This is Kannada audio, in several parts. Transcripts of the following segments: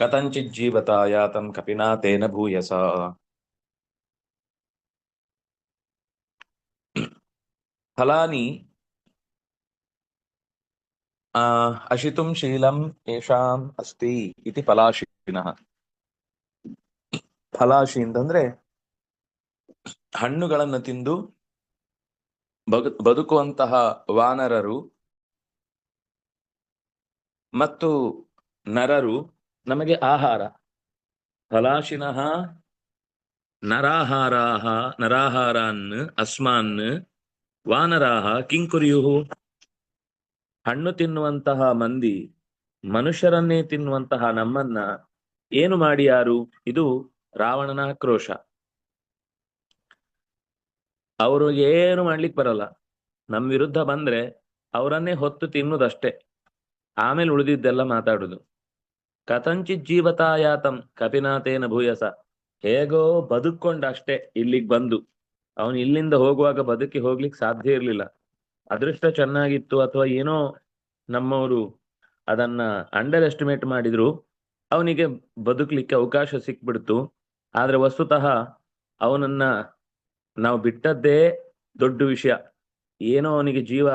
ಕಥಂಚಿಜ್ಜೀವತಾಯಾತಂ ಕಪಿನಾ ತೇನ ಭೂಯಸ ಫಲಾನಿ ಅಶಿತು ಶೀಲಂ ಯಶಾಂ ಅಸ್ತಿ ಇತಿ ಫಲಾಶೀನಃ ಫಲಾಶಿ ಅಂತಂದ್ರೆ ಹಣ್ಣುಗಳನ್ನು ತಿಂದು ಬದುಕುವಂತಹ ವಾನರರು ಮತ್ತು ನರರು ನಮಗೆ ಆಹಾರ. ಫಲಾಶಿನಃ ನರಾಹಾರಾಹ, ನರಾಹಾರಾನ್, ಅಸ್ಮಾನ್, ವಾನರಾಹ ಕಿಂಕುರಿಯು ಹಣ್ಣು ತಿನ್ನುವಂತಹ ಮಂದಿ, ಮನುಷ್ಯರನ್ನೇ ತಿನ್ನುವಂತಹ ನಮ್ಮನ್ನ ಏನು ಮಾಡಿಯಾರು ಇದು ರಾವಣನ ಆಕ್ರೋಶ ಅವರು ಏನು ಮಾಡ್ಲಿಕ್ ಬರಲ್ಲ. ನಮ್ಮ ವಿರುದ್ಧ ಬಂದ್ರೆ ಅವರನ್ನೇ ಹೊತ್ತು ತಿನ್ನುದಷ್ಟೇ. ಆಮೇಲೆ ಉಳಿದಿದ್ದೆಲ್ಲ ಮಾತಾಡುದು. ಕಥಂಚಿತ್ ಜೀವತಾಯಾತಂ ಕಪಿನಾಥೇನ ಭೂಯಸ. ಹೇಗೋ ಬದುಕೊಂಡ ಅಷ್ಟೇ ಇಲ್ಲಿಗ್ ಬಂದು. ಅವನು ಇಲ್ಲಿಂದ ಹೋಗುವಾಗ ಬದುಕಿ ಹೋಗ್ಲಿಕ್ಕೆ ಸಾಧ್ಯ ಇರ್ಲಿಲ್ಲ. ಅದೃಷ್ಟ ಚೆನ್ನಾಗಿತ್ತು ಅಥವಾ ಏನೋ ನಮ್ಮವರು ಅದನ್ನ ಅಂಡರ್ ಎಸ್ಟಿಮೇಟ್ ಮಾಡಿದ್ರು. ಅವನಿಗೆ ಬದುಕಲಿಕ್ಕೆ ಅವಕಾಶ ಸಿಕ್ಬಿಡ್ತು. ಆದ್ರೆ ವಸ್ತುತಃ ಅವನನ್ನ ನಾವು ಬಿಟ್ಟದ್ದೇ ದೊಡ್ಡ ವಿಷಯ. ಏನೋ ಅವನಿಗೆ ಜೀವ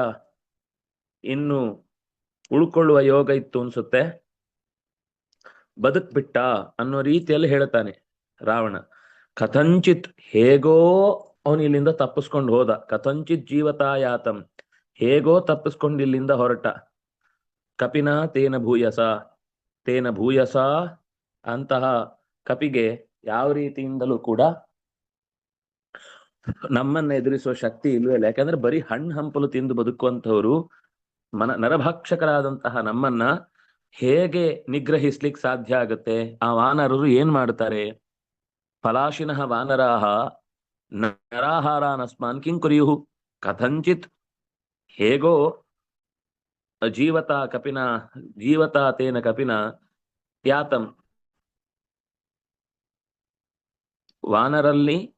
ಇನ್ನು ಉಳ್ಕೊಳ್ಳುವ ಯೋಗ ಇತ್ತು ಅನ್ಸುತ್ತೆ. ಬದುಕ್ಬಿಟ್ಟ ಅನ್ನೋ ರೀತಿಯಲ್ಲಿ ಹೇಳ್ತಾನೆ ರಾವಣ. ಕಥಂಚಿತ್ ಹೇಗೋ ಅವನು ಇಲ್ಲಿಂದ ತಪ್ಪಿಸ್ಕೊಂಡು ಹೋದ. ಕಥಂಚಿತ್ ಜೀವತಾಯಾತಂ. ಹೇಗೋ ತಪ್ಪಿಸ್ಕೊಂಡು ಇಲ್ಲಿಂದ ಹೊರಟ. ಕಪಿನ ತೇನ ಭೂಯಸ. ತೇನ ಭೂಯಸ ಅಂತಹ ಕಪಿಗೆ ಯಾವ ರೀತಿಯಿಂದಲೂ ಕೂಡ ನಮ್ಮನ್ನ ಎದುರಿಸುವ ಶಕ್ತಿ ಇಲ್ವೇ ಇಲ್ಲ. ಯಾಕಂದ್ರೆ ಬರೀ ಹಣ್ಣು ಹಂಪಲು ತಿಂದು ಬದುಕುವಂತವರು ಮನ ನರಭಕ್ಷಕರಾದಂತಹ ನಮ್ಮನ್ನ ಹೇಗೆ ನಿಗ್ರಹಿಸ್ಲಿಕ್ಕೆ ಸಾಧ್ಯ ಆಗುತ್ತೆ? ಆ ವಾನರರು ಏನ್ ಮಾಡ್ತಾರೆ? ಫಲಾಶಿನಃ ವಾನರಾಹ ಕಿಂ ಕಿಂಕುರಿಯುಹು. ಕಥಂಚಿತ್ ಹೇಗೋ ಜೀವತ ಕಪಿನ, ಜೀವತ ತೇನ ಕಪಿನ ಯಾತಂ ವಾನರಲ್ಲಿ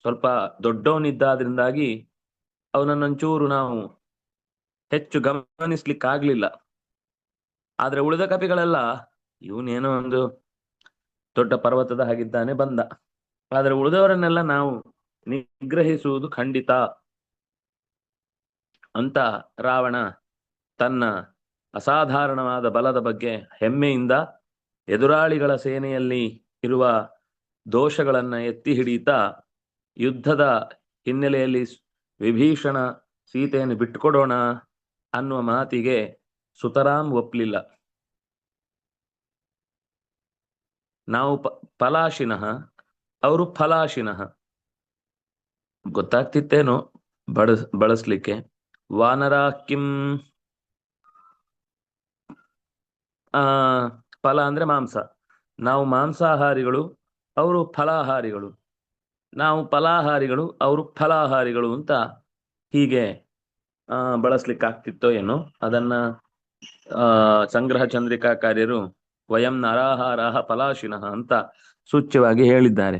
ಸ್ವಲ್ಪ ದೊಡ್ಡವನಿದ್ದಾದ್ರಿಂದಾಗಿ ಅವನನ್ನೊಂಚೂರು ನಾವು ಹೆಚ್ಚು ಗಮನಿಸ್ಲಿಕ್ಕಾಗ್ಲಿಲ್ಲ. ಆದ್ರೆ ಉಳಿದ ಕಪಿಗಳೆಲ್ಲ ಇವನೇನೋ ಒಂದು ದೊಡ್ಡ ಪರ್ವತದ ಹಾಗಿದ್ದಾನೆ ಬಂದ. ಆದ್ರೆ ಉಳಿದವರನ್ನೆಲ್ಲ ನಾವು ನಿಗ್ರಹಿಸುವುದು ಖಂಡಿತ. ಅಂತ ರಾವಣ ತನ್ನ ಅಸಾಧಾರಣವಾದ ಬಲದ ಬಗ್ಗೆ ಹೆಮ್ಮೆಯಿಂದ ಎದುರಾಳಿಗಳ ಸೇನೆಯಲ್ಲಿ ಇರುವ ದೋಷಗಳನ್ನ ಎತ್ತಿ ಹಿಡಿಯುತ್ತಾ ಯುದ್ಧದ ಹಿನ್ನೆಲೆಯಲ್ಲಿ ವಿಭೀಷಣ ಸೀತೆಯನ್ನು ಬಿಟ್ಟುಕೊಡೋಣ ಅನ್ನುವ ಮಾತಿಗೆ ಸುತರಾಮ್ ಒಪ್ಲಿಲ್ಲ. ನಾವು ಪ, ಫಲಾಶಿನಃ, ಅವರು ಫಲಾಶಿನಃ. ಗೊತ್ತಾಗ್ತಿತ್ತೇನೋ ಬಳಸ್ ಬಳಸ್ಲಿಕ್ಕೆ. ವಾನರ ಕಿಂ, ಆ, ಫಲ ಅಂದ್ರೆ ಮಾಂಸ. ನಾವು ಮಾಂಸಾಹಾರಿಗಳು, ಅವರು ಫಲಾಹಾರಿಗಳು. ನಾವು ಫಲಾಹಾರಿಗಳು, ಅವರು ಫಲಾಹಾರಿಗಳು ಅಂತ ಹೀಗೆ, ಆ ಬಳಸ್ಲಿಕ್ಕೆ ಆಗ್ತಿತ್ತೋ ಏನೋ ಅದನ್ನ ಸಂಗ್ರಹ ಚಂದ್ರಿಕಾಕಾರ್ಯರು ವಯಂ ನರಾಹಾರಾಹ ಫಲಾಶಿನಃ ಅಂತ ಸೂಚ್ಯವಾಗಿ ಹೇಳಿದ್ದಾರೆ.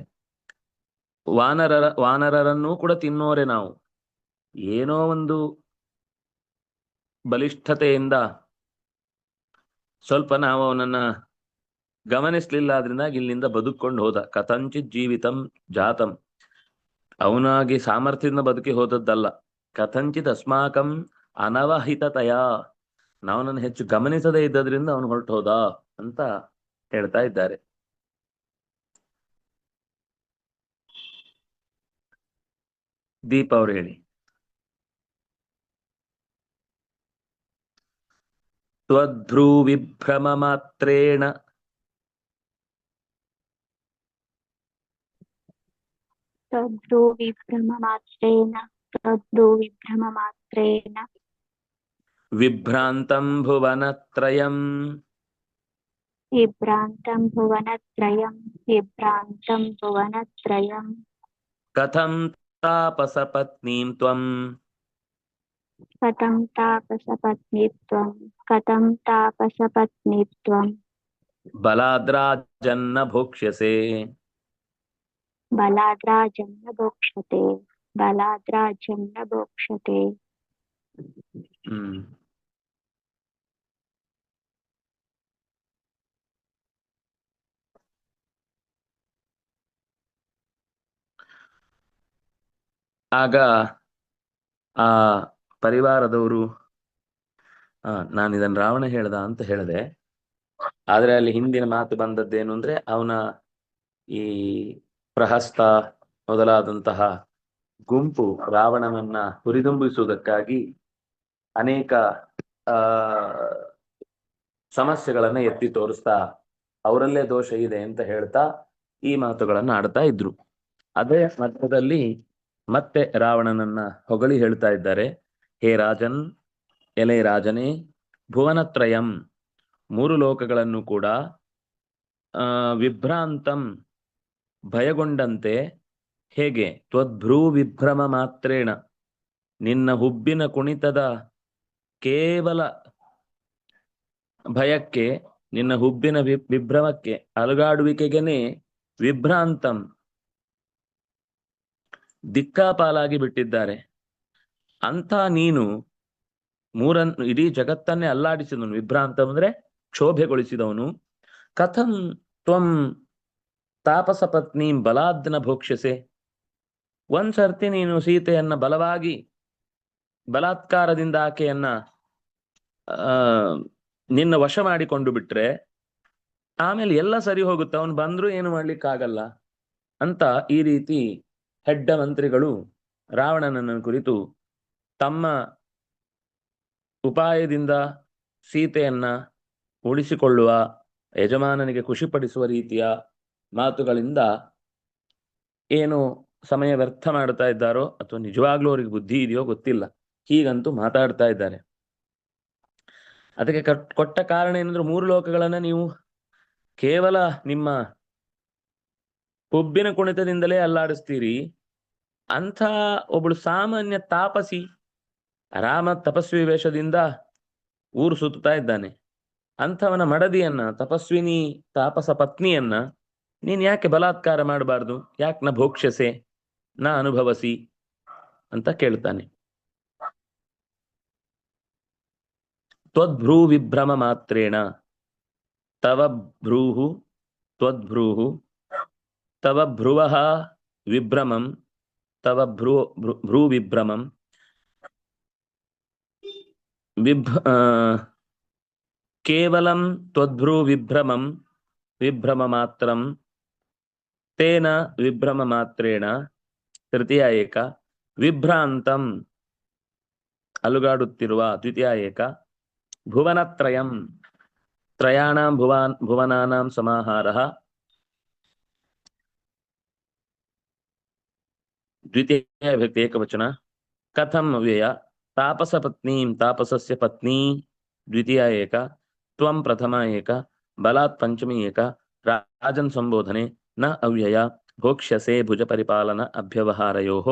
ವಾನರರ, ವಾನರರನ್ನೂ ಕೂಡ ತಿನ್ನೋರೆ ನಾವು. ಏನೋ ಒಂದು ಬಲಿಷ್ಠತೆಯಿಂದ ಸ್ವಲ್ಪ ನಾವು ಅವನನ್ನ ಗಮನಿಸ್ಲಿಲ್ಲ ಆದ್ರಿಂದ ಇಲ್ಲಿಂದ ಬದುಕೊಂಡು ಹೋದ. ಕಥಂಚಿತ್ ಜೀವಿತಂ ಜಾತಂ. ಅವನಾಗಿ ಸಾಮರ್ಥ್ಯದಿಂದ ಬದುಕಿ ಹೋದದ್ದಲ್ಲ. ಕಥಂಚಿತ್ ಅಸ್ಮಾಕಂ ಅನವಹಿತತೆಯ. ನಾವನನ್ನು ಹೆಚ್ಚು ಗಮನಿಸದೇ ಇದ್ದದ್ರಿಂದ ಅವನು ಹೊರಟು ಹೋದ ಅಂತ ಹೇಳ್ತಾ ಇದ್ದಾರೆ. ದೀಪ ಅವ್ರು ಹೇಳಿ. ತ್ವಧ್ರುವಿಭ್ರಮ ಮಾತ್ರೇಣ ತ್ವಧ್ರುವಿಭ್ರಮ ಮಾತ್ರೇಣ ತ್ವಧ್ರುವಿಭ್ರಮ ಮಾತ್ರೇಣ विभ्रान्तं भुवनत्रयम्। विभ्रान्तं भुवनत्रयं विभ्रान्तं भुवनत्रयम्। कथं तापसपत्नीं त्वम् कथं तापसपत्नी त्वं? कथं तापसपत्नी बलाद्राजन्न भोक्ष्यसे। बलाद्राजन्न भोक्षते बलाद्राजन्न भोक्षते हम्म। ಆಗ ಆ ಪರಿವಾರದವರು ನಾನು ಇದನ್ನ ರಾವಣ ಹೇಳ್ದ ಅಂತ ಹೇಳಿದೆ. ಆದ್ರೆ ಅಲ್ಲಿ ಹಿಂದಿನ ಮಾತು ಬಂದದ್ದೇನು ಅಂದ್ರೆ ಅವನ ಈ ಪ್ರಹಸ್ತ ಮೊದಲಾದಂತಹ ಗುಂಪು ರಾವಣನನ್ನ ಹುರಿದುಂಬಿಸುವುದಕ್ಕಾಗಿ ಅನೇಕ, ಆ, ಸಮಸ್ಯೆಗಳನ್ನ ಎತ್ತಿ ತೋರಿಸ್ತಾ ಅವರಲ್ಲೇ ದೋಷ ಇದೆ ಅಂತ ಹೇಳ್ತಾ ಈ ಮಾತುಗಳನ್ನ ಆಡ್ತಾ ಇದ್ರು. ಅದೇ ಮಧ್ಯದಲ್ಲಿ ಮತ್ತೆ ರಾವಣನನ್ನ ಹೊಗಳಿ ಹೇಳ್ತಾ ಇದ್ದಾರೆ, ಹೇ ರಾಜನ್, ಎಲೆ ರಾಜನೇ, ಭುವನತ್ರಯಂ, ಮೂರು ಲೋಕಗಳನ್ನು ಕೂಡ ವಿಭ್ರಾಂತಂ ಭಯಗೊಂಡಂತೆ ಹೇಗೆ? ತ್ವದ್ಭ್ರೂ ವಿಭ್ರಮ ಮಾತ್ರೇಣ, ನಿನ್ನ ಹುಬ್ಬಿನ ಕುಣಿತದ ಕೇವಲ ಭಯಕ್ಕೆ, ನಿನ್ನ ಹುಬ್ಬಿನ ವಿಭ್ರಮಕ್ಕೆ ಅಲುಗಾಡುವಿಕೆಗೆನೆ ವಿಭ್ರಾಂತಂ ದಿಕ್ಕಾಪಾಲಾಗಿ ಬಿಟ್ಟಿದ್ದಾರೆ. ಅಂತ ನೀನು ಮೂರನ್, ಇಡೀ ಜಗತ್ತನ್ನೇ ಅಲ್ಲಾಡಿಸಿದವನು. ವಿಭ್ರಾಂತ ಅಂದ್ರೆ ಕ್ಷೋಭೆಗೊಳಿಸಿದವನು. ಕಥಂ ತ್ವಂ ತಾಪಸ ಪತ್ನಿ ಬಲಾದ್ನ ಭೋಕ್ಷ್ಯಸೆ. ಒಂದ್ಸರ್ತಿ ನೀನು ಸೀತೆಯನ್ನ ಬಲವಾಗಿ ಬಲಾತ್ಕಾರದಿಂದ ಆಕೆಯನ್ನ, ಆ, ನಿನ್ನ ವಶ ಮಾಡಿಕೊಂಡು ಬಿಟ್ರೆ ಆಮೇಲೆ ಎಲ್ಲ ಸರಿ ಹೋಗುತ್ತೆ. ಅವನು ಬಂದ್ರೂ ಏನು ಮಾಡ್ಲಿಕ್ಕಾಗಲ್ಲ ಅಂತ ಈ ರೀತಿ ಹೆಡ್ಡ ಮಂತ್ರಿಗಳು ರಾವಣನನ್ನು ಕುರಿತು ತಮ್ಮ ಉಪಾಯದಿಂದ ಸೀತೆಯನ್ನ ಉಳಿಸಿಕೊಳ್ಳುವ ಯಜಮಾನನಿಗೆ ಖುಷಿಪಡಿಸುವ ರೀತಿಯ ಮಾತುಗಳಿಂದ ಏನು ಸಮಯ ವ್ಯರ್ಥ ಮಾಡ್ತಾ ಇದ್ದಾರೋ ಅಥವಾ ನಿಜವಾಗ್ಲೂ ಅವರಿಗೆ ಬುದ್ಧಿ ಇದೆಯೋ ಗೊತ್ತಿಲ್ಲ. ಹೀಗಂತೂ ಮಾತಾಡ್ತಾ ಇದ್ದಾರೆ. ಅದಕ್ಕೆ ಕಟ್- ಕೊಟ್ಟ ಕಾರಣ ಏನಂದ್ರೆ ಮೂರು ಲೋಕಗಳನ್ನ ನೀವು ಕೇವಲ ನಿಮ್ಮ ಹುಬ್ಬಿನ ಕುಣಿತದಿಂದಲೇ ಅಲ್ಲಾಡಿಸ್ತೀರಿ. ಅಂಥ ಒಬ್ಬಳು ಸಾಮಾನ್ಯ ತಾಪಸಿ, ರಾಮ ತಪಸ್ವಿ ವೇಷದಿಂದ ಊರು ಸುತ್ತಾ ಇದ್ದಾನೆ. ಅಂಥವನ ಮಡದಿಯನ್ನ, ತಪಸ್ವಿನಿ ತಾಪಸ ಪತ್ನಿಯನ್ನ ನೀನ್ ಯಾಕೆ ಬಲಾತ್ಕಾರ ಮಾಡಬಾರ್ದು? ಯಾಕೆ ನ ಭೋಕ್ಷಸೆ, ನ ಅನುಭವಸಿ? ಅಂತ ಕೇಳ್ತಾನೆ. ತ್ವದ್ಭ್ರೂ ವಿಭ್ರಮ ಮಾತ್ರೇಣ. ತವ ಭ್ರೂಹು, ತ್ವದ್ಭ್ರೂಹು ತವ ಭ್ರುವ ವಿಭ್ರಮಂ ತವ ಭ್ರೂ ಭ್ರೂ- ಭ್ರೂ ವಿಭ್ರಮಂ ವಿಭ್ ಕೇವಲಂ ತ್ವದ್ಭ್ರೂ ವಿಭ್ರಮಂ ವಿಭ್ರಮ ಮಾತ್ರಂ ತೇನ ವಿಭ್ರಮ ಮಾತ್ರೇಣ ತೃತೀಯ ಏಕ ವಿಭ್ರಾಂತಂ ಅಲುಗಾಡುತ್ತಿರುವ ದ್ವಿತೀಯ ಏಕ ಭುವನತ್ರಯಂ ತ್ರಯಾಣಾಂ ಭುವಾನ್ ಭುವನಾನಾಂ ಸಮಾಹಾರಃ ದ್ವಿತೀಯ ವಿಭಕ್ತಿ ಏಕವಚನ ಕಥಂ ಅವ್ಯಯ ತಾಪಸ ಪತ್ನೀಂ ತಾಪಸಸ್ಯ ಪತ್ನಿ ದ್ವಿತೀಯ ಏಕ ತ್ವಂ ಪ್ರಥಮ ಏಕ ಬಲಾತ್ ಪಂಚಮಿ ಏಕ ರಾಜನ್ ಸಂಬೋಧನೆ ನ ಅವ್ಯಯ ಭೋಕ್ಷ್ಯಸೆ ಭುಜ ಪರಿಪಾಲನ ಅಭ್ಯವಹಾರಯೋಃ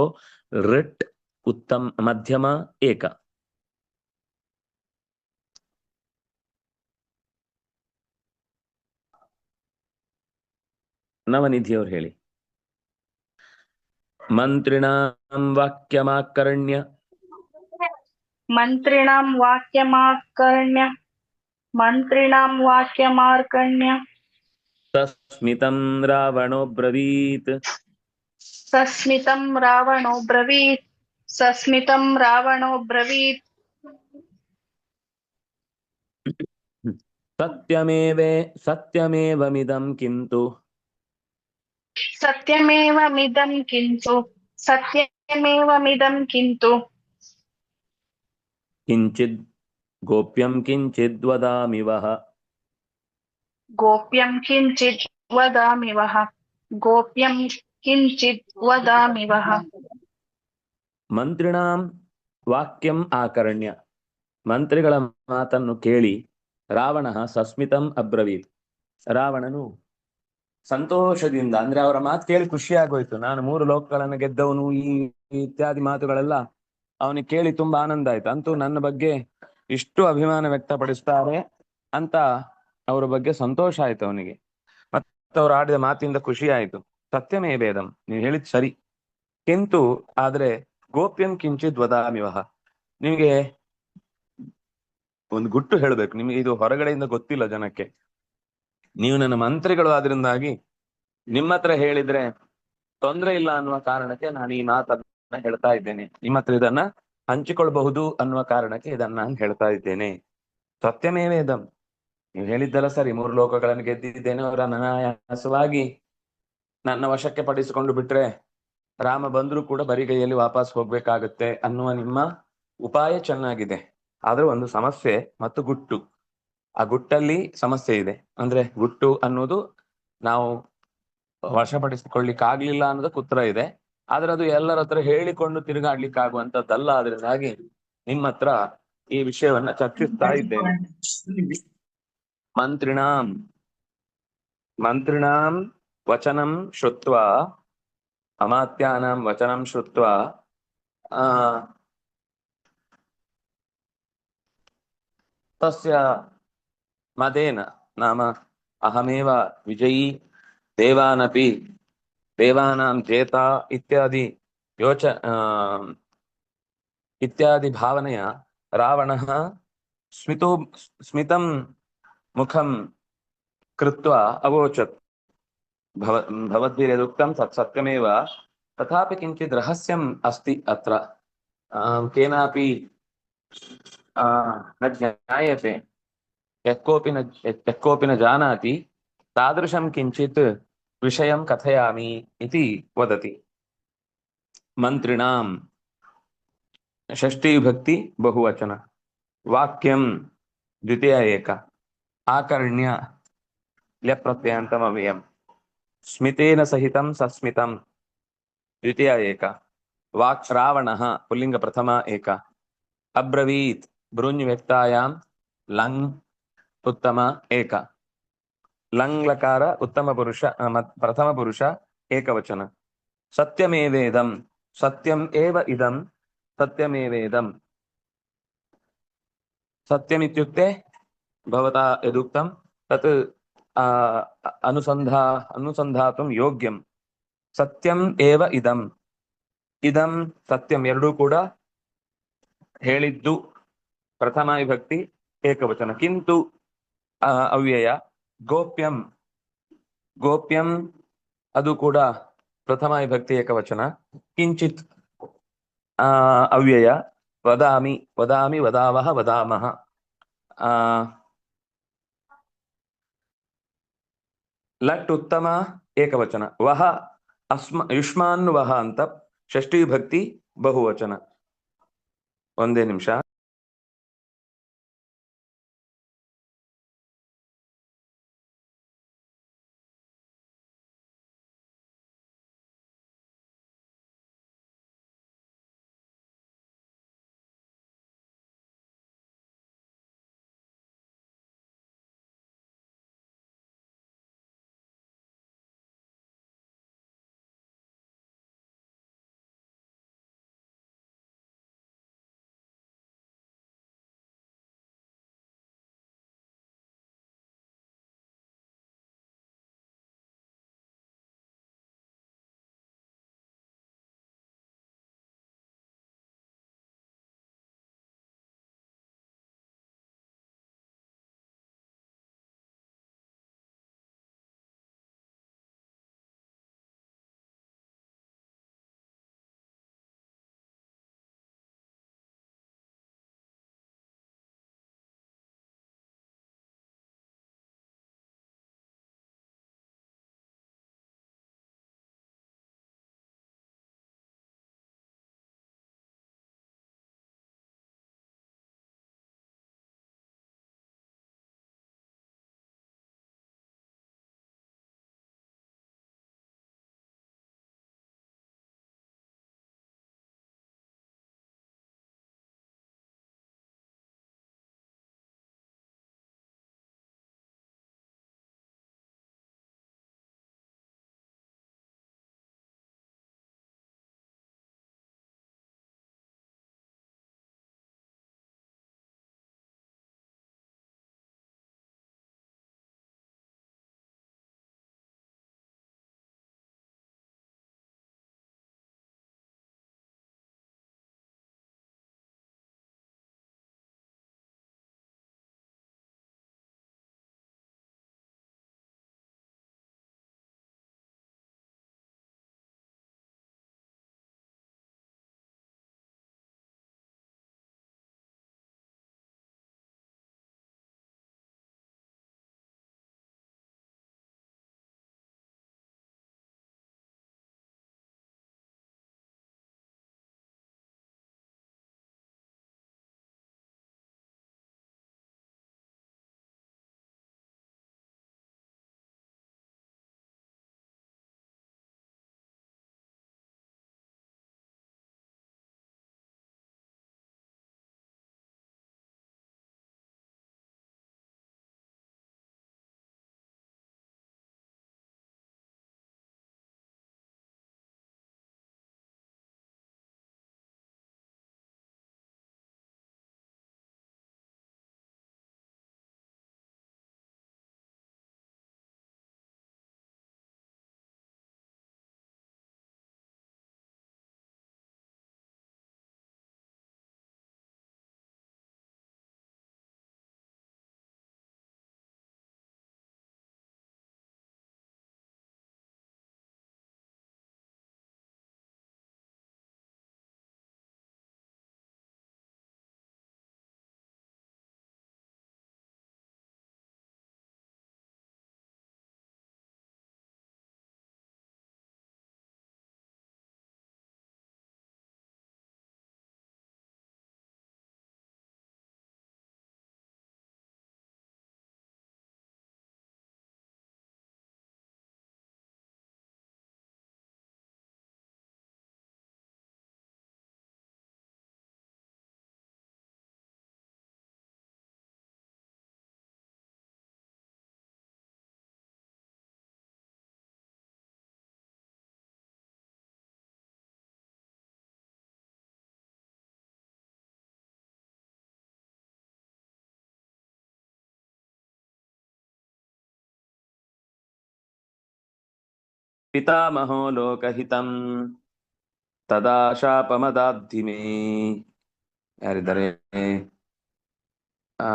ಋಟ್ ಉತ್ತಮ ಮಧ್ಯಮ ಏಕ ನವನಿಧಿಯವರು ಹೇಳಿ मन्त्रिणां वाक्यमाकर्ण्य। मन्त्रिणां वाक्यमाकर्ण्य। मन्त्रिणां वाक्यमाकर्ण्य। सस्मितं रावणो ब्रवीत्। सस्मितं रावणो ब्रवीत्। सस्मितं रावणो ब्रवीत्। सत्यमेव सत्यमेवमिदं किन्तु ಸತ್ಯಮೇವಮಿದಂ ಕಿಂತು सत्यमेवमिदं किन्तु सत्यमेवमिदं किन्तु ಕಿಂಚಿದ್ ಗೋಪ್ಯಂ ಕಿಂಚಿದ್ ವದಾಮಿ ವಹ गोप्यं किञ्चित् वदामि वः गोप्यं किञ्चित् वदामि वः ಮಂತ್ರಿಣಾಂ ವಾಕ್ಯಂ ಆಕರ್ಣ್ಯ ಮಂತ್ರಿಗಳ ಮಾತನ್ನು ಕೇಳಿ ರಾವಣ ಸಸ್ಮಿತಂ ಅಬ್ರವೀತ್ ರಾವಣನು ಸಂತೋಷದಿಂದ, ಅಂದ್ರೆ ಅವರ ಮಾತು ಕೇಳಿ ಖುಷಿ ಆಗೋಯ್ತು. ನಾನು ಮೂರು ಲೋಕಗಳನ್ನು ಗೆದ್ದವನು, ಈ ಇತ್ಯಾದಿ ಮಾತುಗಳೆಲ್ಲ ಅವನಿಗೆ ಕೇಳಿ ತುಂಬಾ ಆನಂದ ಆಯ್ತು. ಅಂತೂ ನನ್ನ ಬಗ್ಗೆ ಇಷ್ಟು ಅಭಿಮಾನ ವ್ಯಕ್ತಪಡಿಸ್ತಾರೆ ಅಂತ ಅವರ ಬಗ್ಗೆ ಸಂತೋಷ ಆಯ್ತು ಅವನಿಗೆ. ಮತ್ತೆ ಅವ್ರು ಆಡಿದ ಮಾತಿಂದ ಖುಷಿ ಆಯ್ತು. ಸತ್ಯಮೇ ಭೇದಂ, ನೀವು ಹೇಳಿದ್ ಸರಿ. ಕಿಂತು, ಆದ್ರೆ ಗೋಪ್ಯಂ ಕಿಂಚಿತ್ ವದಾಮಿ ವಹ ನಿಮಗೆ ಒಂದು ಗುಟ್ಟು ಹೇಳ್ಬೇಕು. ನಿಮ್ಗೆ ಇದು ಹೊರಗಡೆಯಿಂದ ಗೊತ್ತಿಲ್ಲ ಜನಕ್ಕೆ. ನೀವು ನನ್ನ ಮಂತ್ರಿಗಳು ಆದ್ರಿಂದಾಗಿ ನಿಮ್ಮ ಹತ್ರ ಹೇಳಿದ್ರೆ ತೊಂದ್ರೆ ಇಲ್ಲ ಅನ್ನುವ ಕಾರಣಕ್ಕೆ ನಾನು ಈ ಮಾತನ್ನ ಹೇಳ್ತಾ ಇದ್ದೇನೆ. ನಿಮ್ಮ ಹತ್ರ ಇದನ್ನ ಹಂಚಿಕೊಳ್ಬಹುದು ಅನ್ನುವ ಕಾರಣಕ್ಕೆ ಇದನ್ನ ನಾನು ಹೇಳ್ತಾ ಇದ್ದೇನೆ. ಸತ್ಯಮೇವೇದಂ ನೀವು ಹೇಳಿದ್ದಲ್ಲ ಸರಿ. ಮೂರು ಲೋಕಗಳನ್ನು ಗೆದ್ದಿದ್ದೇನೆ. ಅವರ ಅನಾಯಾಸವಾಗಿ ನನ್ನ ವಶಕ್ಕೆ ಪಡಿಸಿಕೊಂಡು ಬಿಟ್ರೆ ರಾಮ ಬಂದರೂ ಕೂಡ ಬರಿಗೈಯಲ್ಲಿ ವಾಪಸ್ ಹೋಗ್ಬೇಕಾಗುತ್ತೆ ಅನ್ನುವ ನಿಮ್ಮ ಉಪಾಯ ಚೆನ್ನಾಗಿದೆ. ಆದ್ರೆ ಒಂದು ಸಮಸ್ಯೆ ಮತ್ತು ಗುಟ್ಟು. ಆ ಗುಟ್ಟಲ್ಲಿ ಸಮಸ್ಯೆ ಇದೆ. ಅಂದ್ರೆ ಗುಟ್ಟು ಅನ್ನೋದು ನಾವು ವಶಪಡಿಸಿಕೊಳ್ಳಿಕ್ಕಾಗ್ಲಿಲ್ಲ ಅನ್ನೋದು ಕುತ್ರ ಇದೆ. ಆದ್ರೆ ಅದು ಎಲ್ಲರ ಹತ್ರ ಹೇಳಿಕೊಂಡು ತಿರುಗಾಡ್ಲಿಕ್ಕಾಗುವಂತದ್ದಲ್ಲ ಅದರಿಂದಾಗಿ ನಿಮ್ಮ ಹತ್ರ ಈ ವಿಷಯವನ್ನ ಚರ್ಚಿಸ್ತಾ ಇದ್ದೇನೆ. ಮಂತ್ರಿಣಾಂ. ಮಂತ್ರಿಣಾಂ ವಚನಂ ಶುತ್ವ ಅಮಾತ್ಯಾನಾಂ ವಚನಂ ಶುತ್ವ ಆ, ತಸ್ಯ मदेन नाम अहमेव विजयी देवानपि देवानां जेता इत्यादि योच अं, इत्यादि भावनया रावणः स्मितो, स्मितं मुखं कृत्वा अवोचत्। भव, भवद्भिरेदुक्तं तत् सत्यमेव। तथापि किञ्चित् रहस्यम् अस्ति अत्र। अं, केनापि अं, न ज्ञायते। यः कोऽपि न यः कोऽपि न जानाति, तादृशं किञ्चित् विषयं कथयामि इति वदति। मन्त्रिणां षष्ठीविभक्ति, बहुवचन। वाक्यं, द्वितीय एक। आकर्ण्य, ल्यप्रत्ययान्तमव्ययम्। स्मितेन सहितं सस्मितं द्वितीय एक। वाक् श्रावणः पुल्लिङ्ग प्रथमा एक। अब्रवीत् भृञ् व्यक्तायां लङ् ಉತ್ತಮ ಏಕ. ಲಂಗ್ಲಕಾರ ಉತ್ತಮ ಪುರುಷ ಪ್ರಥಮ ಪುರುಷ ಏಕವಚನ. ಸತ್ಯಮೇವೇದಂ. ಸತ್ಯಂ ಏವ ಇದಂ. ಸತ್ಯಮೇವೇದಂ. ಸತ್ಯಮಿತ್ಯುಕ್ತೆ ಭವತ ಯದುಕ್ತಂ. ತತ್ ಅನುಸಂಧಾ, ಅನುಸಂಧಾತು ಯೋಗ್ಯಂ. ಸತ್ಯಂ ಏವ ಇದಂ. ಇದಂ ಸತ್ಯಂ ಎರಡೂ ಕೂಡ ಹೇಳಿದ್ದು ಪ್ರಥಮ ವಿಭಕ್ತಿ ಏಕವಚನ. ಕಿಂತು ಅವ್ಯಯ. ಗೋಪ್ಯಂ. ಗೋಪ್ಯಂ ಅದು ಕೂಡ ಪ್ರಥಮ ವಿಭಕ್ತಿ ಏಕವಚನ. ಕಿಂಚಿತ್ ಆ, ಅವ್ಯಯ. ವದಾಮಿ ವದಾಮಿ ವದಾವಹ ವದಾಮಹ. ಆ, ಲಟ್ ಉತ್ತಮ ಏಕವಚನ. ವಹ ಅಸ್ಮ ಯುಷ್ಮಾನ್ ವಹ ಅಂತ ಷಷ್ಠಿ ವಿಭಕ್ತಿ ಬಹುವಚನ. ಒಂದೇ ನಿಮಿಷ. ಪಿತಾಮಹೋ ಲೋಕಹಿತಂ ತದಾ ಶಾಪಮದಾದ್ಧಿಮೇ ಯಾರಿದ್ದಾರೆ ಆ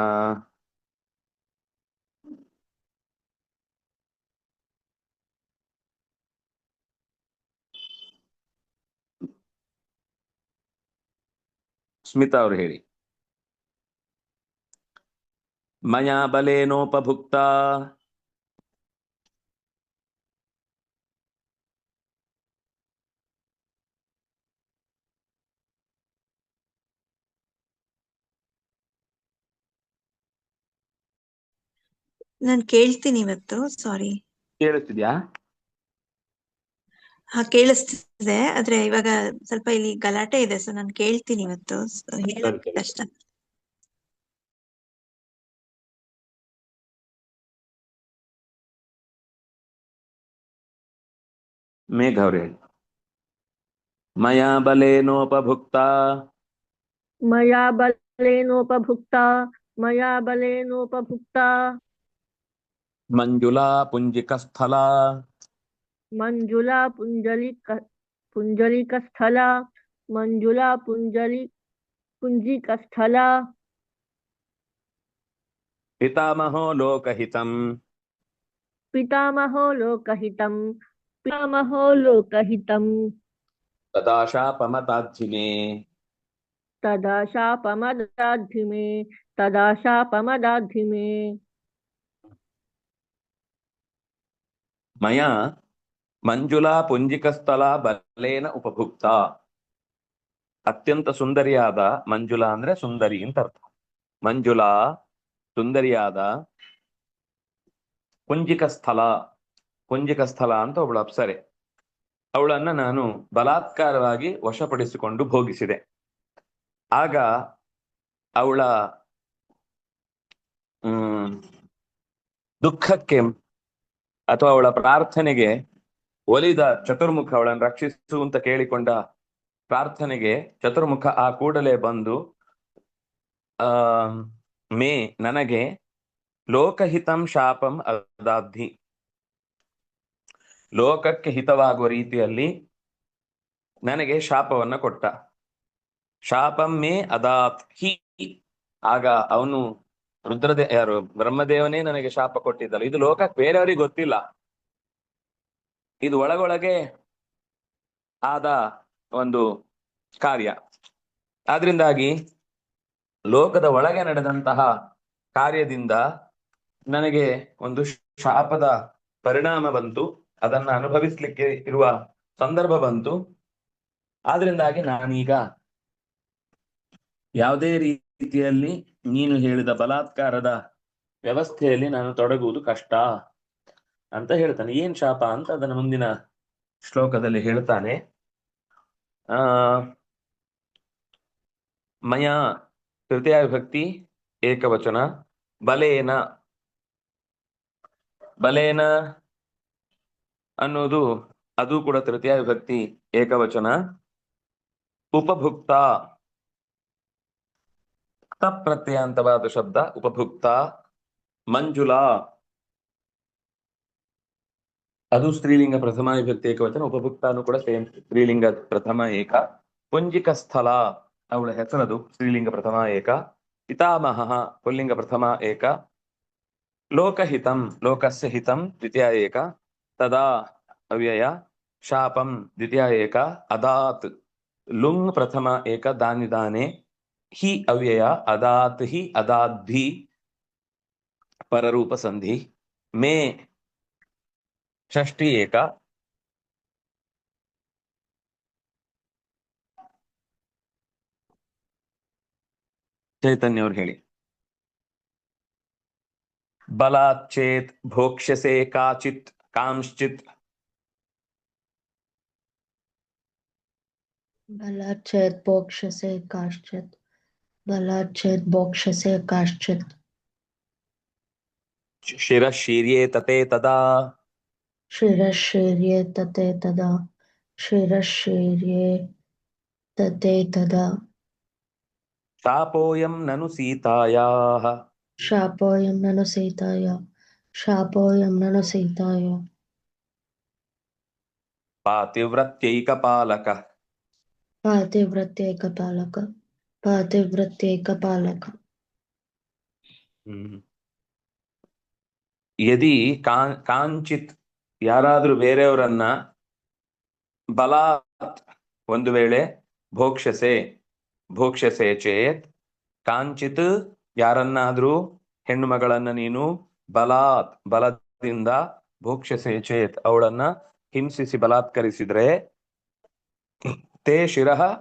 ಸ್ಮಿತಾ ಅವರು ಹೇಳಿ ಮಯಾ ಬಲೇನೋಪಭುಕ್ತ ನಾನ್ ಕೇಳ್ತೀನಿ ಇವತ್ತು ಸಾರಿ ಕೇಳಿಸ್ತಿದ್ಯಾ ಹಾ ಕೇಳಿಸ್ತಿದೆ ಆದ್ರೆ ಇವಾಗ ಸ್ವಲ್ಪ ಇಲ್ಲಿ ಗಲಾಟೆ ಇದೆ ಸೊ ನಾನು ಕೇಳ್ತೀನಿ ಇವತ್ತು So, ಹೇಳೋದ್ ಸರಿ. ಕಷ್ಟ ಮೇಘ ಅವ್ರು ಹೇಳಿ ಮಯಾ ಬಲೇನೋಪಭುಕ್ತ मया बलेनोपभुक्ता मया बलेनोपभुक्ता मंजुला पुंजिक स्थला मंजुला पुंजलिक स्थला मंजुला पुंजलि स्थला पितामहो लोकहितम। पितामहो लोकहितम। पितामहो लोकहितम। लोकहितम् तदाशापमदाधिमे तदाशापमदाधिमे तदाशापमदाधिमे ಮಯಾ ಮಂಜುಲಾ ಪುಂಜಿಕಸ್ಥಳ ಬಲೇನ ಉಪಭುಕ್ತ ಅತ್ಯಂತ ಸುಂದರಿಯಾದ ಮಂಜುಲಾ ಅಂದ್ರೆ ಸುಂದರಿ ಅಂತ ಅರ್ಥ। ಮಂಜುಲಾ ಸುಂದರಿಯಾದ ಪುಂಜಿಕ ಸ್ಥಳ ಪುಂಜಿಕ ಸ್ಥಳ ಅಂತ ಅವಳು ಅಪ್ಸರೆ। ಅವಳನ್ನ ನಾನು ಬಲಾತ್ಕಾರವಾಗಿ ವಶಪಡಿಸಿಕೊಂಡು ಭೋಗಿಸಿದೆ। ಆಗ ಅವಳ, ಹ್ಮ್, ದುಃಖಕ್ಕೆ ಅಥವಾ ಅವಳ ಪ್ರಾರ್ಥನೆಗೆ ಒಲಿದ ಚತುರ್ಮುಖ ಅವಳನ್ನು ರಕ್ಷಿಸು ಅಂತ ಕೇಳಿಕೊಂಡ ಪ್ರಾರ್ಥನೆಗೆ ಚತುರ್ಮುಖ ಆ ಕೂಡಲೇ ಬಂದು, ಆ, ಮೇ ನನಗೆ ಲೋಕಹಿತಂ ಶಾಪಂ ಅದಾಧಿ ಲೋಕಕ್ಕೆ ಹಿತವಾಗುವ ರೀತಿಯಲ್ಲಿ ನನಗೆ ಶಾಪವನ್ನ ಕೊಟ್ಟ. ಶಾಪಂ ಮೇ ಅದಾತ್ ಹಿ ಆಗ ಅವನು ರುದ್ರದೇ, ಯಾರು, ಬ್ರಹ್ಮದೇವನೇ ನನಗೆ ಶಾಪ ಕೊಟ್ಟಿದ್ದಲ್ಲ. ಇದು ಲೋಕಕ್ಕೆ ಬೇರೆಯವರಿಗೆ ಗೊತ್ತಿಲ್ಲ. ಇದು ಒಳಗೊಳಗೆ ಆದ ಒಂದು ಕಾರ್ಯ. ಆದ್ರಿಂದಾಗಿ ಲೋಕದ ಒಳಗೆ ನಡೆದಂತಹ ಕಾರ್ಯದಿಂದ ನನಗೆ ಒಂದು ಶಾಪದ ಪರಿಣಾಮ ಬಂತು. ಅದನ್ನ ಅನುಭವಿಸ್ಲಿಕ್ಕೆ ಇರುವ ಸಂದರ್ಭ ಬಂತು. ಆದ್ರಿಂದಾಗಿ ನಾನೀಗ ಯಾವುದೇ ರೀತಿಯಲ್ಲಿ ನೀನು ಹೇಳಿದ ಬಲಾತ್ಕಾರದ ವ್ಯವಸ್ಥೆಯಲ್ಲಿ ನಾನು ತೊಡಗುವುದು ಕಷ್ಟ ಅಂತ ಹೇಳ್ತಾನೆ. ಏನ್ ಶಾಪ ಅಂತ ಅದನ್ನ ಮುಂದಿನ ಶ್ಲೋಕದಲ್ಲಿ ಹೇಳ್ತಾನೆ. ಆ, ಮಯ ತೃತೀಯ ವಿಭಕ್ತಿ ಏಕವಚನ ಬಲೇನ. ಬಲೇನ ಅನ್ನೋದು ಅದು ಕೂಡ ತೃತೀಯ ವಿಭಕ್ತಿ ಏಕವಚನ. ಉಪಭುಕ್ತ. ತಪ್ರತ್ಯಯಾಂತವಾದ ಶಬ್ದ, ಉಪಭುಕ್ತ ಮಂಜುಲಾ ಅದು ಸ್ತ್ರೀಲಿಂಗ ಪ್ರಥಮ ವಿಭಕ್ತಿ ಏಕವಚನ, ಉಪಭುಕ್ತಾನು ಕೂಡ ಸೇಮ್. ಸ್ತ್ರೀಲಿಂಗ ಪ್ರಥಮ ಏಕ, ಪುಂಜಿಕ ಸ್ಥಳ ಅವಳ ಹೆಸರದು ಸ್ತ್ರೀಲಿಂಗ ಪ್ರಥಮ ಏಕ. ಪಿತಾಮಹ ಪುಲ್ಲಿಂಗ ಪ್ರಥಮ ಏಕ. ಲೋಕಹಿತಂ, ಲೋಕಸ್ಯ ಹಿತಂ, ದ್ವಿತೀಯ ಏಕ. ತದಾ, ಅವ್ಯಯ, ಶಾಪಂ, ದ್ವಿತೀಯ ಏಕ. ಅದಾತ್, ಲುಂಗ್ ಪ್ರಥಮ ಏಕ, ದಾನಿದಾನೆ. ಹಿ ಅವ್ಯಯ ಅದಾತ್ ಹಿ ಅದಾದ್ಭಿ ಪರರೂಪ ಸಂಧಿ ಮೇ ಷಷ್ಠಿ ಏಕ ಚೈತನ್ಯ ಅವ್ರು ಹೇಳಿ ಬಲಾಚೇತ್ ಭೋಕ್ಷ್ಯಸೆ ಕಾಚಿತ್ ಕಾಂಶ್ಚಿತ್ बलात् चेत् भोक्ष्यसे दलाच्चेत् भोक्ष्यसे काश्चित्। शिरश्शीर्ये तते तदा। शिरश्शीर्ये तते तदा। शिरश्शीर्ये तते तदा। ननु सीतायाः। ननु ननु पातिव्रत्यैकपालकः। पातिव्रत्यैकपालकः। पातिव्रत्यैकपालक ಹ್ಮ್ ಯದಿ ಕಾನ್ ಕಾಂಚಿತ್ ಯಾರಾದ್ರೂ ಬೇರೆಯವರನ್ನ ಬಲಾತ್ ಒಂದು ವೇಳೆ ಭೋಕ್ಷಸೆ ಭೋಕ್ಷಸೆ ಚೇತ್ ಕಾಂಚಿತ್ ಯಾರನ್ನಾದ್ರೂ ಹೆಣ್ಣು ಮಗಳನ್ನ ನೀನು ಬಲಾತ್ ಬಲದಿಂದ ಭೋಕ್ಷಸೆ ಚೇತ್ ಅವಳನ್ನ ಹಿಂಸಿಸಿ ಬಲಾತ್ಕರಿಸಿದ್ರೆ ತೇ ಶಿರಃ ಶ್-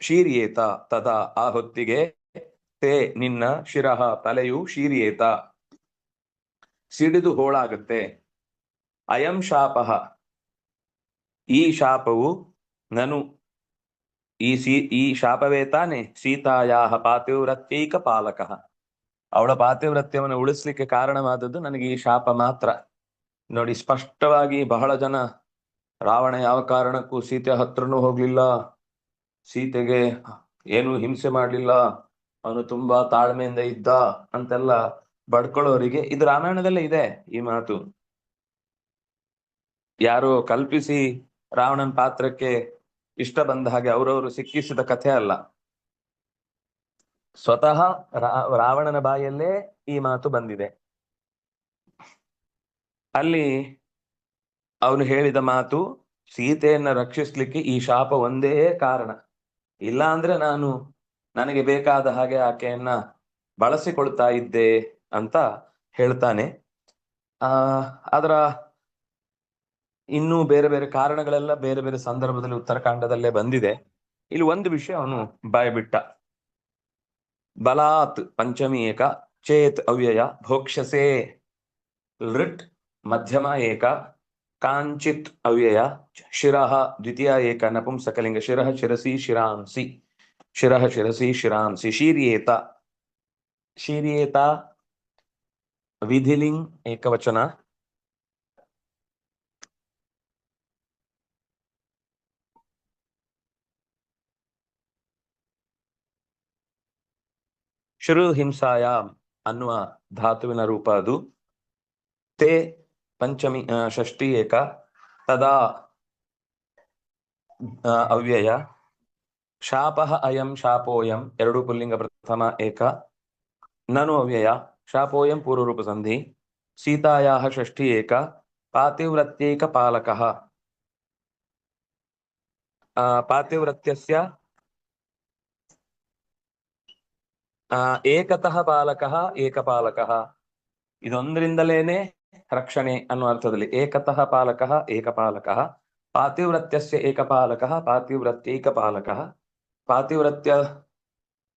ಶೀರ್ಯೇತ ತದಾ ಆ ಹೊತ್ತಿಗೆ ತೇ ನಿನ್ನ ಶಿರಹ ತಲೆಯು ಶೀರ್ಯೇತ. ಸಿಡಿದು ಹೋಳಾಗುತ್ತೆ. ಅಯಂ ಶಾಪ. ಈ ಶಾಪವು ನನು, ಈ ಸೀ, ಈ ಶಾಪವೇ ತಾನೆ? ಸೀತಾಯಾಹ ಪಾತಿವ್ರತ್ಯೈಕ ಪಾಲಕ. ಅವಳ ಪಾತಿವ್ರತ್ಯವನ್ನು ಉಳಿಸ್ಲಿಕ್ಕೆ ಕಾರಣವಾದದ್ದು ನನಗೆ ಈ ಶಾಪ ಮಾತ್ರ. ನೋಡಿ, ಸ್ಪಷ್ಟವಾಗಿ ಬಹಳ ಜನ ರಾವಣ ಯಾವ ಕಾರಣಕ್ಕೂ ಸೀತೆ ಹತ್ರನೂ ಹೋಗ್ಲಿಲ್ಲ. ಸೀತೆಗೆ, ಏನು ಹಿಂಸೆ ಮಾಡಲಿಲ್ಲ? ಅವನು ತುಂಬಾ ತಾಳ್ಮೆಯಿಂದ ಇದ್ದ? ಅಂತೆಲ್ಲ ಬಡ್ಕೊಳ್ಳೋರಿಗೆ ಇದು ರಾಮಾಯಣದಲ್ಲೇ ಇದೆ ಈ ಮಾತು. ಯಾರು ಕಲ್ಪಿಸಿ ರಾವಣನ ಪಾತ್ರಕ್ಕೆ ಇಷ್ಟ ಬಂದ ಹಾಗೆ ಅವರವರು ಸಿಕ್ಕಿಸಿದ ಕಥೆ ಅಲ್ಲ. ಸ್ವತಃ ರಾವಣನ ಬಾಯಲ್ಲೇ ಈ ಮಾತು ಬಂದಿದೆ. ಅಲ್ಲಿ ಅವನು ಹೇಳಿದ ಮಾತು, ಸೀತೆಯನ್ನ ರಕ್ಷಿಸ್ಲಿಕ್ಕೆ ಈ ಶಾಪ ಒಂದೇ ಕಾರಣ. ಇಲ್ಲ ಅಂದ್ರೆ ನಾನು ನನಗೆ ಬೇಕಾದ ಹಾಗೆ ಆಕೆಯನ್ನ ಬಳಸಿಕೊಳ್ತಾ ಇದ್ದೆ ಅಂತ ಹೇಳ್ತಾನೆ. ಆ, ಅದರ ಇನ್ನೂ ಬೇರೆ ಬೇರೆ ಕಾರಣಗಳೆಲ್ಲ ಬೇರೆ ಬೇರೆ ಸಂದರ್ಭದಲ್ಲಿ ಉತ್ತರಕಾಂಡದಲ್ಲೇ ಬಂದಿದೆ. ಇಲ್ಲಿ ಒಂದು ವಿಷಯ ಅವನು ಬಾಯ್ಬಿಟ್ಟ. ಬಲಾತ್ ಪಂಚಮಿ ಏಕ, ಚೇತ್ ಅವ್ಯಯ ಭೋಕ್ಷಸೆ ಲೃಟ್ ಮಧ್ಯಮ ಏಕ. ಕಾಂಚಿತ್ ಅವ್ಯಯ ಶಿರಃ ದ್ವಿತೀಯ ಏಕ ನಪುಂಸಕಲಿಂಗ ಶಿರಃ ಶಿರಸಿ ಶಿರಾಂಸಿ ಶಿರಃ ಶಿರಸಿ ಶಿರಾಂಸಿ ಶೀರ್ಯೇತ ಶೀರ್ಯೇತ ವಿಧಿಲಿಂಗ್ ಏಕವಚನ ಶುರು ಹಿಂಸಾಯಾಮ್ ಅನ್ನುವ ಧಾತುವಿನ ರೂಪ ಅದು ತೇ ಪಂಚಮಿ ಷಷ್ಠಿ ಏಕ ತದಾ ಅವ್ಯಯ ಶಾಪ ಅಯಂ ಶಾಪೋಯಂ ಎರಡು ಪುಲ್ಲಿಂಗ ಪ್ರಥಮ ಏಕ ನನು ಅವ್ಯಯ ಶಾಪೋಯಂ ಪೂರ್ವರೂಪ ಸಂಧಿ ಸೀತಾಯಾಹ ಷಷ್ಠಿ ಏಕ ಪಾತಿವ್ರತ್ಯೈಕ ಪಾಲಕ ಪಾತಿವ್ರತ್ಯಸ್ಯ ಏಕತಃ ಪಾಲಕ ಏಕಪಾಲಕ ಇದೊಂದರಿಂದಲೇನೆ ರಕ್ಷಣೆ ಅನ್ನುವ ಅರ್ಥದಲ್ಲಿ ಏಕತಃ ಪಾಲಕ ಏಕಪಾಲಕಃ, ಪಾತಿವ್ರತ್ಯಸ್ಯ ಏಕಪಾಲಕಃ ಪಾತಿವ್ರತ್ಯೈಕಪಾಲಕಃ ಪಾತಿವ್ರತ್ಯ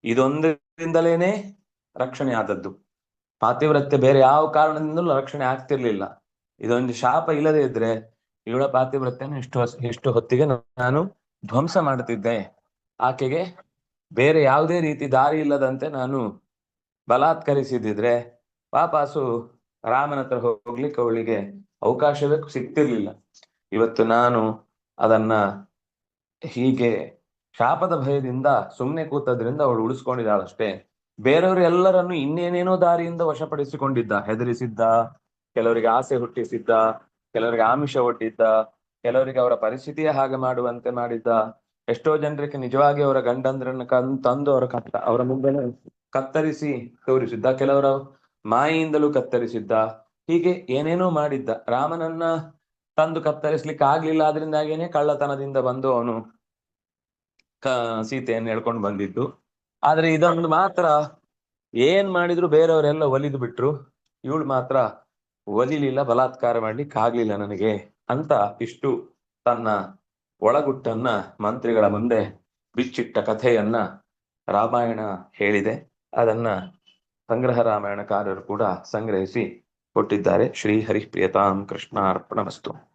ಇದೊಂದರಿಂದಲೇನೆ ರಕ್ಷಣೆ ಆದದ್ದು. ಪಾತಿವ್ರತ್ಯ ಬೇರೆ ಯಾವ ಕಾರಣದಿಂದಲೂ ರಕ್ಷಣೆ ಆಗ್ತಿರ್ಲಿಲ್ಲ. ಇದೊಂದು ಶಾಪ ಇಲ್ಲದೆ ಇದ್ರೆ ಇವಳ ಪಾತಿವ್ರತ್ಯನ ಇಷ್ಟು ಇಷ್ಟು ಹೊತ್ತಿಗೆ ನಾನು ಧ್ವಂಸ ಮಾಡುತ್ತಿದ್ದೆ. ಆಕೆಗೆ ಬೇರೆ ಯಾವುದೇ ರೀತಿ ದಾರಿ ಇಲ್ಲದಂತೆ ನಾನು ಬಲಾತ್ಕರಿಸಿದ್ರೆ ವಾಪಸ್ಸು ರಾಮನ ಹತ್ರ ಹೋಗ್ಲಿಕ್ಕೆ ಅವಳಿಗೆ ಅವಕಾಶವೇ ಸಿಗ್ತಿರ್ಲಿಲ್ಲ. ಇವತ್ತು ನಾನು ಅದನ್ನ ಹೀಗೆ ಶಾಪದ ಭಯದಿಂದ ಸುಮ್ಮನೆ ಕೂತದ್ರಿಂದ ಅವಳು ಉಳಿಸ್ಕೊಂಡಿದ್ದಾಳಷ್ಟೇ. ಬೇರೆಯವರು ಎಲ್ಲರನ್ನು ಇನ್ನೇನೇನೋ ದಾರಿಯಿಂದ ವಶಪಡಿಸಿಕೊಂಡಿದ್ದ. ಹೆದರಿಸಿದ್ದ, ಕೆಲವರಿಗೆ ಆಸೆ ಹುಟ್ಟಿಸಿದ್ದ, ಕೆಲವರಿಗೆ ಆಮಿಷ ಒಡ್ಡಿದ್ದ, ಕೆಲವರಿಗೆ ಅವರ ಪರಿಸ್ಥಿತಿಯೇ ಹಾಗೆ ಮಾಡುವಂತೆ ಮಾಡಿದ್ದ. ಎಷ್ಟೋ ಜನರಿಗೆ ನಿಜವಾಗಿ ಅವರ ಗಂಡಂದ್ರನ್ನ ಕನ್ ತಂದು ಅವರ ಕತ್ತ ಅವರ ಮುಂದೆ ಕತ್ತರಿಸಿ ತೋರಿಸಿದ್ದ. ಕೆಲವರ ಮಾಯೆಯಿಂದಲೂ ಕತ್ತರಿಸಿದ್ದ, ಹೀಗೆ ಏನೇನೋ ಮಾಡಿದ್ದ. ರಾಮನನ್ನ ತಂದು ಕತ್ತರಿಸ್ಲಿಕ್ಕೆ ಆಗ್ಲಿಲ್ಲ ಆದ್ರಿಂದಾಗೇನೆ ಕಳ್ಳತನದಿಂದ ಬಂದು ಅವನು ಕ, ಸೀತೆಯನ್ನು ಹೇಳ್ಕೊಂಡು ಬಂದಿದ್ದು. ಆದ್ರೆ ಇದೊಂದು ಮಾತ್ರ, ಏನ್ ಮಾಡಿದ್ರು ಬೇರೆಯವರೆಲ್ಲ ಒಲಿದು ಬಿಟ್ರು. ಇವಳು ಮಾತ್ರ ಒಲಿಲಿಲ್ಲ, ಬಲಾತ್ಕಾರ ಮಾಡ್ಲಿಕ್ಕೆ ಆಗ್ಲಿಲ್ಲ ನನಗೆ ಅಂತ ಇಷ್ಟು ತನ್ನ ಒಳಗುಟ್ಟನ್ನ ಮಂತ್ರಿಗಳ ಮುಂದೆ ಬಿಚ್ಚಿಟ್ಟ ಕಥೆಯನ್ನ ರಾಮಾಯಣ ಹೇಳಿದೆ. ಅದನ್ನ ಸಂಗ್ರಹ ರಾಮಾಯಣಕಾರರು ಕೂಡ ಸಂಗ್ರಹಿಸಿ ಕೊಟ್ಟಿದ್ದಾರೆ. ಶ್ರೀ ಹರಿಪ್ರಿಯತಾಂ ಕೃಷ್ಣ ಅರ್ಪಣಮಸ್ತು